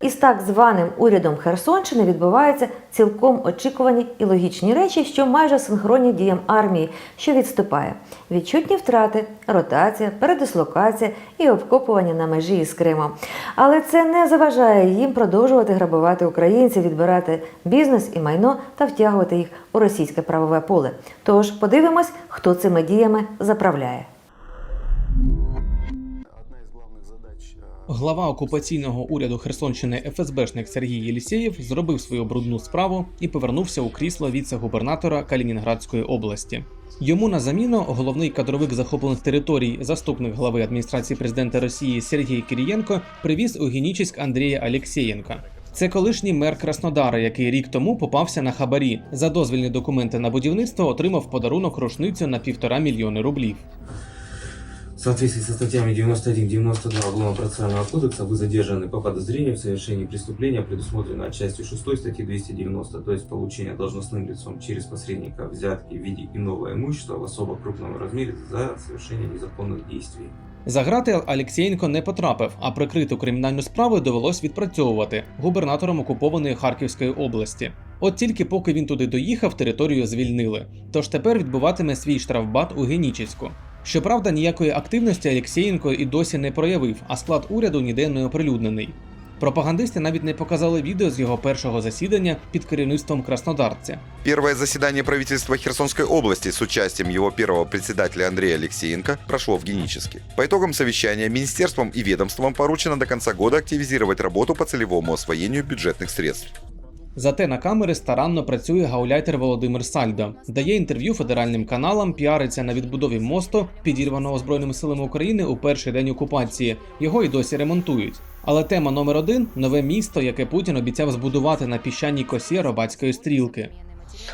Із так званим урядом Херсонщини відбуваються цілком очікувані і логічні речі, що майже синхронні діям армії, що відступає. Відчутні втрати, ротація, передислокація і обкопування на межі із Кримом. Але це не заважає їм продовжувати грабувати українців, відбирати бізнес і майно та втягувати їх у російське правове поле. Тож подивимось, хто цими діями заправляє. Глава окупаційного уряду Херсонщини ФСБшник Сергій Єлісєєв зробив свою брудну справу і повернувся у крісло віце-губернатора Калінінградської області. Йому на заміну головний кадровик захоплених територій, заступник глави адміністрації президента Росії Сергій Кирієнко привіз у Генічеськ Андрія Алєксєєнка. Це колишній мер Краснодара, який рік тому попався на хабарі. За дозвільні документи на будівництво отримав подарунок рушницю на півтора мільйони рублів. В соответствии со статьями 91-92 Уголовно-процессуального кодекса вы задержаны по подозрению в совершении преступления, предусмотренного частью 6 статьи 290, то есть получение должностным лицом через посредника взятки в виде иного имущества в особо крупном размере за совершение незаконных действий. За грати Алєксєєнко не потрапив, а прикриту кримінальну справу довелось відпрацьовувати губернатором окупованої Харківської області. От тільки поки він туди доїхав, територію звільнили. Тож тепер відбуватиме свій штрафбат у Генічеську. Щоправда, ніякої активності Алєксєєнко і досі не проявив, а склад уряду ніде не оприлюднений. Пропагандисти навіть не показали відео з його першого засідання під керівництвом краснодарця. Первое заседание правительства Херсонской области с участием его первого председателя Андрея Алексеенко прошло в Геническе. По итогам совещания министерством и ведомством поручено до конца года активизировать работу по целевому освоению бюджетных средств. Зате на камери старанно працює гауляйтер Володимир Сальдо, дає інтерв'ю федеральним каналам, піариться на відбудові мосту, підірваного Збройними силами України у перший день окупації. Його й досі ремонтують. Але тема номер один нове місто, яке Путін обіцяв збудувати на піщаній косі Робацької стрілки.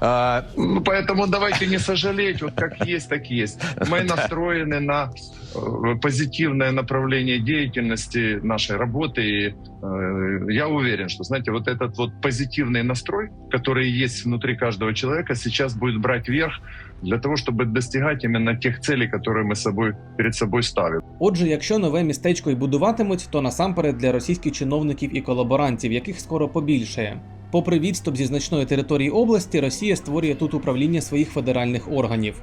А, ну, поэтому давайте не сожалеть, вот как есть, так есть. Мы настроены на э, позитивное направление деятельности нашей работы. И э, я уверен, что, знаете, вот этот вот позитивный настрой, который есть внутри каждого человека, сейчас будет брать верх для того, чтобы достигать именно тех целей, которые мы собой, перед собой ставим. Отже, якщо нове містечко й будуватимуть, то насамперед для російських чиновників і колаборантів, яких скоро побільшає. Попри відступ зі значної території області, Росія створює тут управління своїх федеральних органів.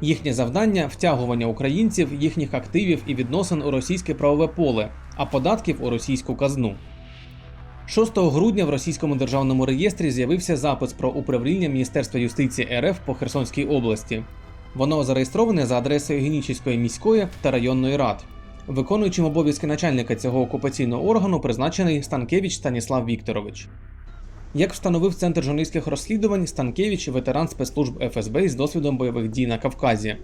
Їхнє завдання втягування українців, їхніх активів і відносин у російське правове поле, а податків у російську казну. 6 грудня в російському державному реєстрі з'явився запис про управління Міністерства юстиції РФ по Херсонській області. Воно зареєстроване за адресою Генічеської міської та районної рад. Виконуючим обов'язки начальника цього окупаційного органу призначений Станкевич Станіслав Вікторович. Як встановив Центр журналістських розслідувань, Станкевич ветеран спецслужб ФСБ із досвідом бойових дій на Кавказі.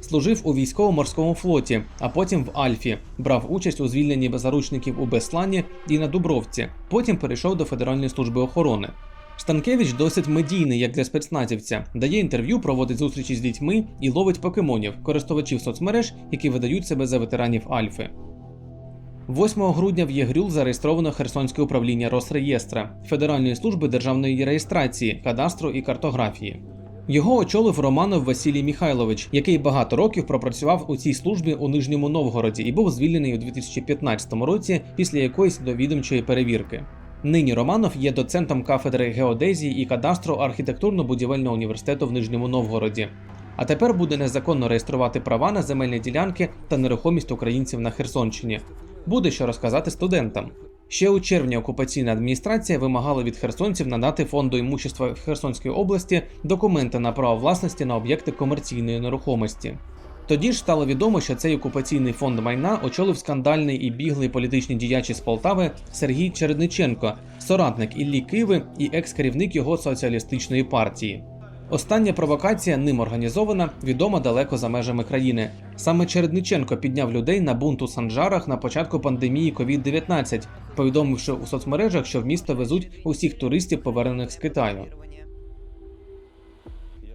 Служив у військово-морському флоті, а потім в Альфі, брав участь у звільненні заручників у Беслані і на Дубровці. Потім перейшов до Федеральної служби охорони. Станкевич досить медійний, як для спецназівця, дає інтерв'ю, проводить зустрічі з дітьми і ловить покемонів, користувачів соцмереж, які видають себе за ветеранів Альфи. 8 грудня в ЄГРЮЛ зареєстровано Херсонське управління Росреєстра Федеральної служби державної реєстрації, кадастру і картографії. Його очолив Романов Василій Михайлович, який багато років пропрацював у цій службі у Нижньому Новгороді і був звільнений у 2015 році після якоїсь довідомчої перевірки. Нині Романов є доцентом кафедри геодезії і кадастру архітектурно-будівельного університету в Нижньому Новгороді. А тепер буде незаконно реєструвати права на земельні ділянки та нерухомість українців на Херсонщині. Буде що розказати студентам. Ще у червні окупаційна адміністрація вимагала від херсонців надати фонду імущества Херсонської області документи на право власності на об'єкти комерційної нерухомості. Тоді ж стало відомо, що цей окупаційний фонд майна очолив скандальний і біглий політичний діяч із Полтави Сергій Чередниченко, соратник Іллі Киви і екс-керівник його соціалістичної партії. Остання провокація ним організована, відома далеко за межами країни. Саме Чередниченко підняв людей на бунт у Санжарах на початку пандемії COVID-19, повідомивши у соцмережах, що в місто везуть усіх туристів, повернених з Китаю.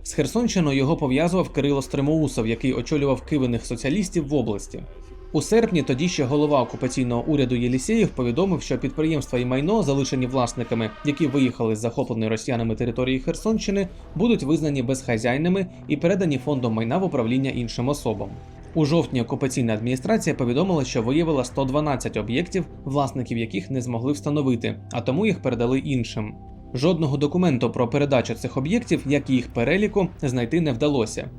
З Херсонщиною його пов'язував Кирило Стримоусов, який очолював кивиних соціалістів в області. У серпні тоді ще голова окупаційного уряду Єлісєєв повідомив, що підприємства і майно, залишені власниками, які виїхали з захопленої росіянами території Херсонщини, будуть визнані безхазяйними і передані фондом майна в управління іншим особам. У жовтні окупаційна адміністрація повідомила, що виявила 112 об'єктів, власників яких не змогли встановити, а тому їх передали іншим. Жодного документу про передачу цих об'єктів, як і їх переліку, знайти не вдалося.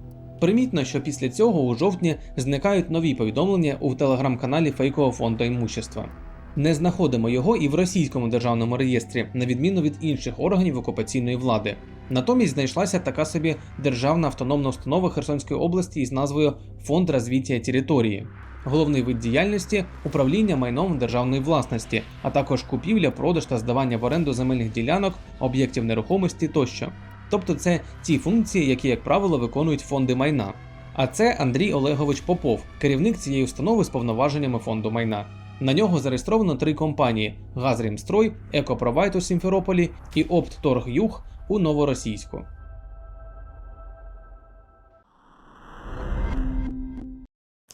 Примітно, що після цього у жовтні зникають нові повідомлення у телеграм-каналі фейкового фонду імущества. Не знаходимо його і в російському державному реєстрі, на відміну від інших органів окупаційної влади. Натомість знайшлася така собі державна автономна установа Херсонської області із назвою Фонд розвиття території. Головний вид діяльності управління майном державної власності, а також купівля, продаж та здавання в оренду земельних ділянок, об'єктів нерухомості тощо. Тобто це ті функції, які, як правило, виконують фонди майна. А це Андрій Олегович Попов, керівник цієї установи з повноваженнями фонду майна. На нього зареєстровано три компанії: Газрімстрой, Екопровайд у Сімферополі і Оптторгюг у Новоросійську.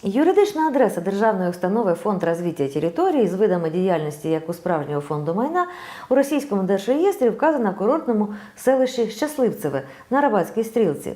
Юридична адреса державної установи Фонд розвиття території з видами діяльності як у справжнього фонду майна у російському держреєстрі вказана в курортному селищі Щасливцеве на Рабатській стрілці.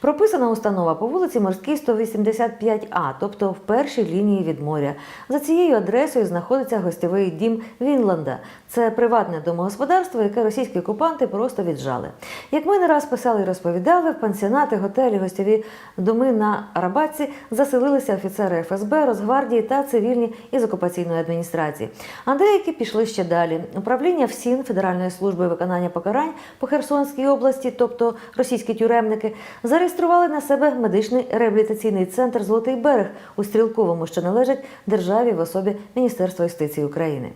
Прописана установа по вулиці Морській 185А, тобто в першій лінії від моря. За цією адресою знаходиться гостєвий дім Вінланда. Це приватне домогосподарство, яке російські окупанти просто віджали. Як ми не раз писали і розповідали, в пансіонати, готелі, гостєві доми на Арабатці заселилися офіцери ФСБ, Росгвардії та цивільні із окупаційної адміністрації. А деякі пішли ще далі. Управління ФСІН Федеральної служби виконання покарань по Херсонській області, тобто російські тюремники, зареєстрували на себе медичний реабілітаційний центр Золотий берег у Стрілковому, що належить державі в особі Міністерства юстиції України.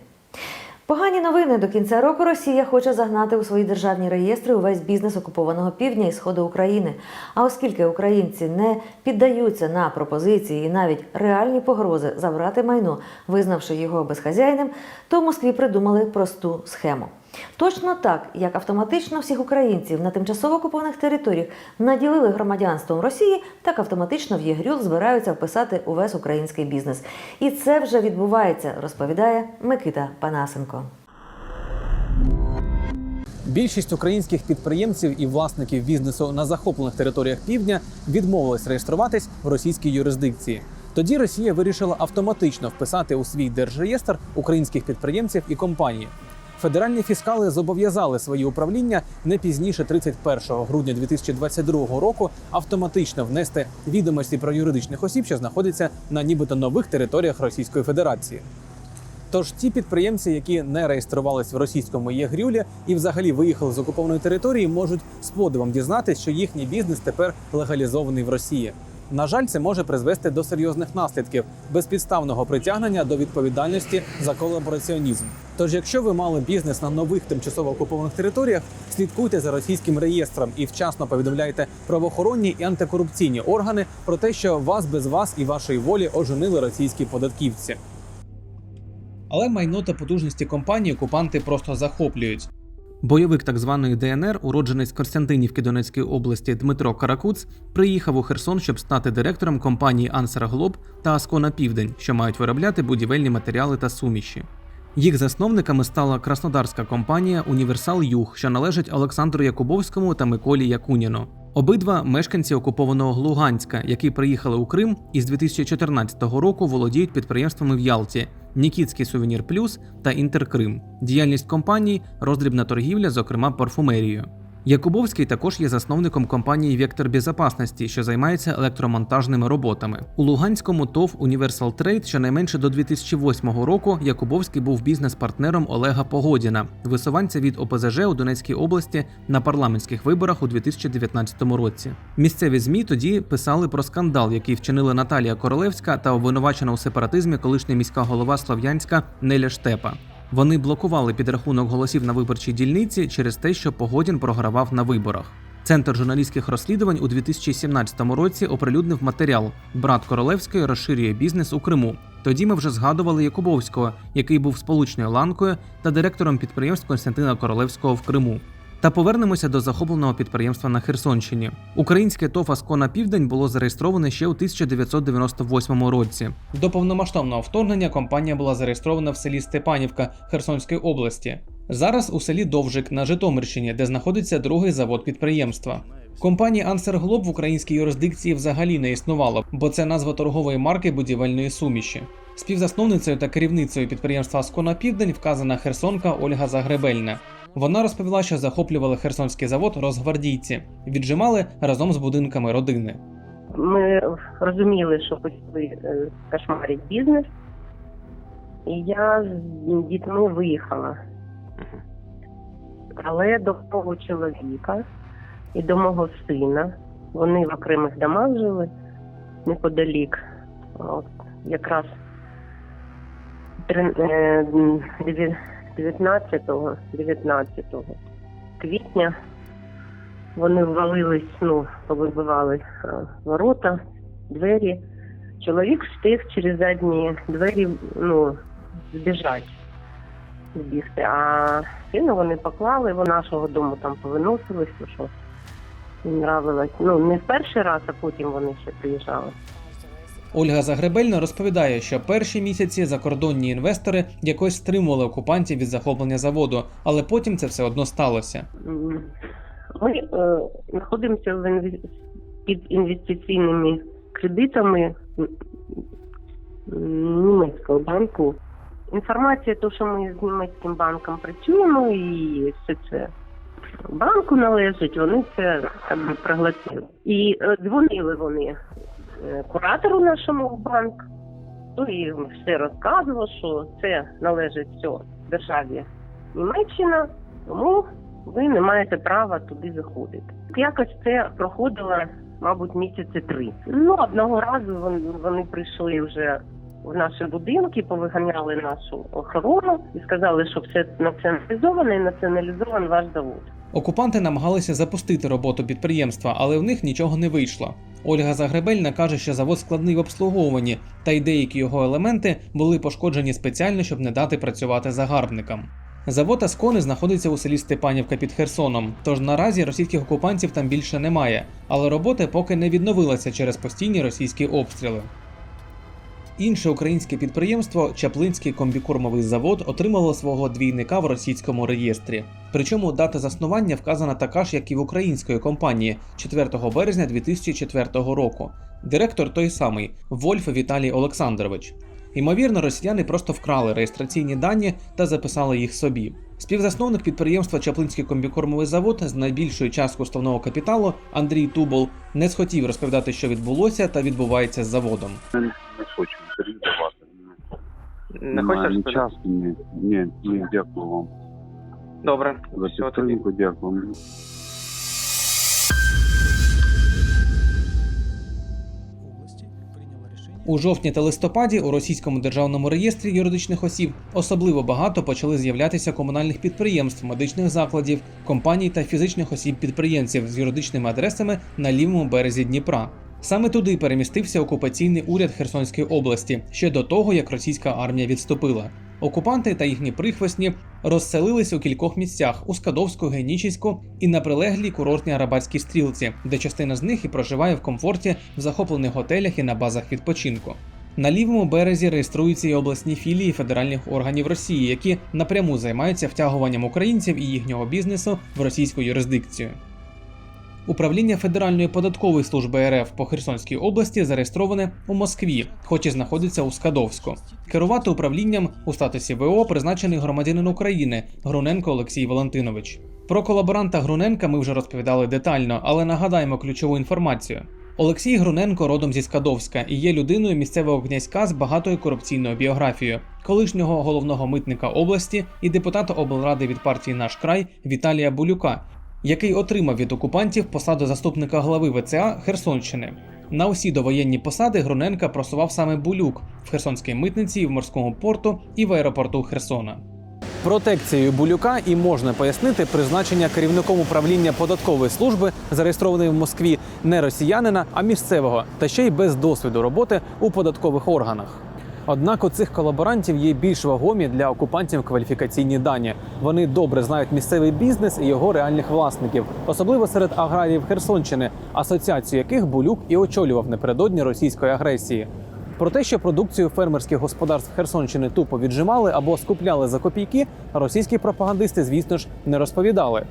Погані новини до кінця року Росія хоче загнати у свої державні реєстри увесь бізнес окупованого півдня і сходу України. А оскільки українці не піддаються на пропозиції і навіть реальні погрози забрати майно, визнавши його безхазяйним, то в Москві придумали просту схему. Точно так, як автоматично всіх українців на тимчасово окупованих територіях наділили громадянством Росії, так автоматично в ЄГРЮЛ збираються вписати увесь український бізнес. І це вже відбувається, розповідає Микита Панасенко. Більшість українських підприємців і власників бізнесу на захоплених територіях півдня відмовились реєструватись в російській юрисдикції. Тоді Росія вирішила автоматично вписати у свій держреєстр українських підприємців і компаній. Федеральні фіскали зобов'язали свої управління не пізніше 31 грудня 2022 року автоматично внести відомості про юридичних осіб, що знаходяться на нібито нових територіях Російської Федерації. Тож ті підприємці, які не реєструвались в російському ЄГРЮЛі і взагалі виїхали з окупованої території, можуть з подивом дізнатися, що їхній бізнес тепер легалізований в Росії. На жаль, це може призвести до серйозних наслідків безпідставного притягнення до відповідальності за колабораціонізм. Тож, якщо ви мали бізнес на нових тимчасово окупованих територіях, слідкуйте за російським реєстром і вчасно повідомляйте правоохоронні і антикорупційні органи про те, що вас без вас і вашої волі оженили російські податківці. Але майно та потужності компанії окупанти просто захоплюють. Бойовик так званої ДНР, уродженець Костянтинівки Донецької області Дмитро Каракуц, приїхав у Херсон, щоб стати директором компанії Ансера Глоб та Аскона Південь, що мають виробляти будівельні матеріали та суміші. Їх засновниками стала краснодарська компанія Універсал Юг, що належить Олександру Якубовському та Миколі Якуніну. Обидва мешканці окупованого Луганська, які приїхали у Крим і з 2014 року володіють підприємствами в Ялті, Нікітський сувенір Плюс та Інтеркрим. Діяльність компаній роздрібна торгівля, зокрема парфумерією. Якубовський також є засновником компанії Вектор Безопасності, що займається електромонтажними роботами. У Луганському ТОВ Universal Trade щонайменше до 2008 року Якубовський був бізнес-партнером Олега Погодіна, висуванця від ОПЗЖ у Донецькій області на парламентських виборах у 2019 році. Місцеві змі тоді писали про скандал, який вчинили Наталія Королевська та обвинувачена у сепаратизмі колишня міська голова Слов'янська Неля Штепа. Вони блокували підрахунок голосів на виборчій дільниці через те, що Погодін програвав на виборах. Центр журналістських розслідувань у 2017 році оприлюднив матеріал Брат Королевської розширює бізнес у Криму. Тоді ми вже згадували Якубовського, який був сполучною ланкою та директором підприємств Константина Королевського в Криму. Та повернемося до захопленого підприємства на Херсонщині. Українське ТОВ «Аскона Південь було зареєстроване ще у 1998 році. До повномасштабного вторгнення компанія була зареєстрована в селі Степанівка Херсонської області. Зараз у селі Довжик на Житомирщині, де знаходиться другий завод підприємства. Answer Globe в українській юрисдикції взагалі не існувало, бо це назва торгової марки будівельної суміші. Співзасновницею та керівницею підприємства Аскона Південь вказана херсонка Ольга Загребельна. Вона розповіла, що захоплювали херсонський завод розгвардійці, віджимали разом з будинками родини. Ми розуміли, що почали е, кошмарить бізнес, і я з дітьми виїхала. Але до мого чоловіка і до мого сина вони в окремих домах жили неподалік. От, якраз е, 19 19 квітня вони ввалились, ну, повибивали е, ворота, двері. Чоловік встиг через задні двері ну, збіжати, збігти. А сина вони поклали, вони нашого дому там повиносились, що їм нравилось. Ну, не в перший раз, а потім вони ще приїжджали. Ольга Загребельна розповідає, що перші місяці закордонні інвестори якось стримували окупантів від захоплення заводу, але потім це все одно сталося. Ми е, знаходимося в інве- під інвестиційними кредитами німецького банку. Інформація, то, що ми з німецьким банком працюємо, і все це банку належить, вони це так би проглотили. І е, дзвонили вони куратору нашому в банк, то і все розказував, що це належить все державі Німеччина, тому ви не маєте права туди заходити. Якось це проходило, мабуть, місяці три. Ну, одного разу вони, прийшли вже в наші будинки, повиганяли нашу охорону і сказали, що все націоналізовано і націоналізований ваш завод. Окупанти намагалися запустити роботу підприємства, але в них нічого не вийшло. Ольга Загребельна каже, що завод складний в обслуговуванні, та й деякі його елементи були пошкоджені спеціально, щоб не дати працювати загарбникам. Завод Аскони знаходиться у селі Степанівка під Херсоном, тож наразі російських окупантів там більше немає, але робота поки не відновилася через постійні російські обстріли. Інше українське підприємство Чаплинський комбікормовий завод отримало свого двійника в російському реєстрі. Причому дата заснування вказана така ж, як і в української компанії 4 березня 2004 року. Директор той самий Вольф Віталій Олександрович. Ймовірно, росіяни просто вкрали реєстраційні дані та записали їх собі. Співзасновник підприємства Чаплинський комбікормовий завод з найбільшою часткою основного капіталу Андрій Тубол не схотів розповідати, що відбулося та відбувається з заводом. не хочу інтерв'ю. Не хочеш ні розповідати? часу, ні, ні, ні, дякую вам. Добре, За все тоді. підтримку, дякую. У жовтні та листопаді у російському державному реєстрі юридичних осіб особливо багато почали з'являтися комунальних підприємств, медичних закладів, компаній та фізичних осіб-підприємців з юридичними адресами на лівому березі Дніпра. Саме туди перемістився окупаційний уряд Херсонської області ще до того, як російська армія відступила. Окупанти та їхні прихвостні розселились у кількох місцях у Скадовську, Генічеську і на прилеглій курортній Арабатській стрілці, де частина з них і проживає в комфорті в захоплених готелях і на базах відпочинку. На лівому березі реєструються і обласні філії федеральних органів Росії, які напряму займаються втягуванням українців і їхнього бізнесу в російську юрисдикцію. Управління Федеральної податкової служби РФ по Херсонській області зареєстроване у Москві, хоч і знаходиться у Скадовську. Керувати управлінням у статусі ВО призначений громадянин України Груненко Олексій Валентинович. Про колаборанта Груненка ми вже розповідали детально, але нагадаємо ключову інформацію. Олексій Груненко родом зі Скадовська і є людиною місцевого князька з багатою корупційною біографією, колишнього головного митника області і депутата облради від партії Наш край Віталія Булюка, який отримав від окупантів посаду заступника глави ВЦА Херсонщини. На усі довоєнні посади Груненка просував саме Булюк в Херсонській митниці, в морському порту і в аеропорту Херсона. Протекцією Булюка і можна пояснити призначення керівником управління податкової служби, зареєстрованої в Москві, не росіянина, а місцевого, та ще й без досвіду роботи у податкових органах. Однак у цих колаборантів є більш вагомі для окупантів кваліфікаційні дані. Вони добре знають місцевий бізнес і його реальних власників, особливо серед аграріїв Херсонщини, асоціацію яких Булюк і очолював напередодні російської агресії. Про те, що продукцію фермерських господарств Херсонщини тупо віджимали або скупляли за копійки, російські пропагандисти, звісно ж, не розповідали.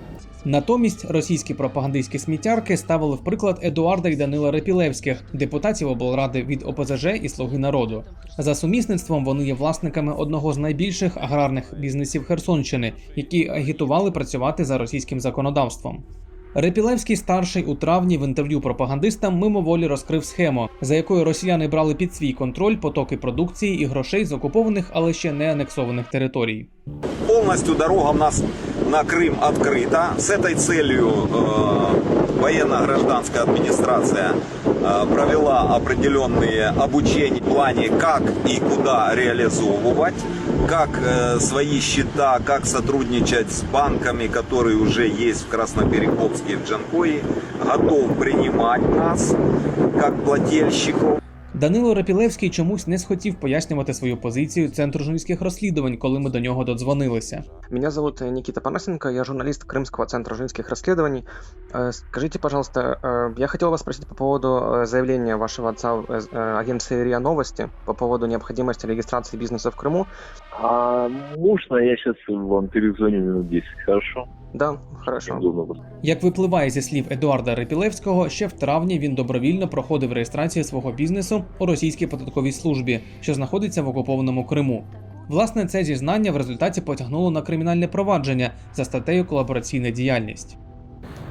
Натомість російські пропагандистські сміттярки ставили в приклад Едуарда і Данила Репілевських, депутатів облради від ОПЗЖ і Слуги народу. За сумісництвом вони є власниками одного з найбільших аграрних бізнесів Херсонщини, які агітували працювати за російським законодавством. Репілевський старший у травні в інтерв'ю пропагандистам мимоволі розкрив схему, за якою росіяни брали під свій контроль потоки продукції і грошей з окупованих, але ще не анексованих територій. Полностью дорога у нас на Крым открыта. С этой целью э, военно-гражданская администрация э, провела определенные обучения в плане, как и куда реализовывать, как э, свои счета, как сотрудничать с банками, которые уже есть в Красноперекопске и в Джанкое, готов принимать нас как плательщиков. Данило Репілевський чомусь не схотів пояснювати свою позицію центру журналістських розслідувань, коли ми до нього додзвонилися. Меня зовут э, Никита Панасенко, я журналист Крымского центра журналистских расследований. Э, Скажите, пожалуйста, э, я хотел вас спросить по поводу э, заявления вашего отца в э, э, агенции РИА Новости по поводу необходимости регистрации бизнеса в Крыму. А можно я сейчас вам перезвоню минут 10, хорошо? Да, хорошо. Як випливає зі слів Едуарда Репілевського, ще в травні він добровільно проходив реєстрацію свого бізнесу у російській податковій службі, що знаходиться в окупованому Криму. Власне, це зізнання в результаті потягнуло на кримінальне провадження за статтею колабораційна діяльність.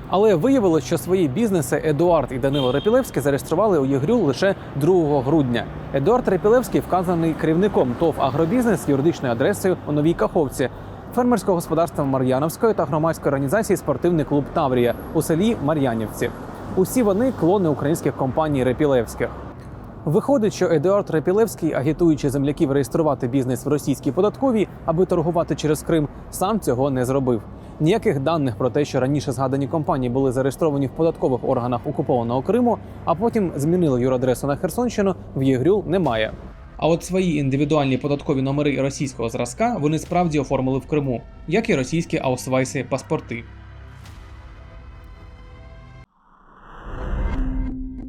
Але виявилось, що свої бізнеси Едуард і Данило Репілевський зареєстрували у ЄГРЮ лише 2 грудня. Едуард Репілевський вказаний керівником ТОВ Агробізнес з юридичною адресою у Новій Каховці, фермерського господарства Мар'яновської та громадської організації Спортивний клуб Таврія у селі Мар'янівці. Усі вони клони українських компаній Репілевських. Виходить, що Едуард Репілевський, агітуючи земляків реєструвати бізнес в російській податковій, аби торгувати через Крим, сам цього не зробив. Ніяких даних про те, що раніше згадані компанії були зареєстровані в податкових органах окупованого Криму, а потім змінили юрадресу на Херсонщину, в ЄГРЮ немає. А от свої індивідуальні податкові номери російського зразка вони справді оформили в Криму, як і російські аусвайси паспорти.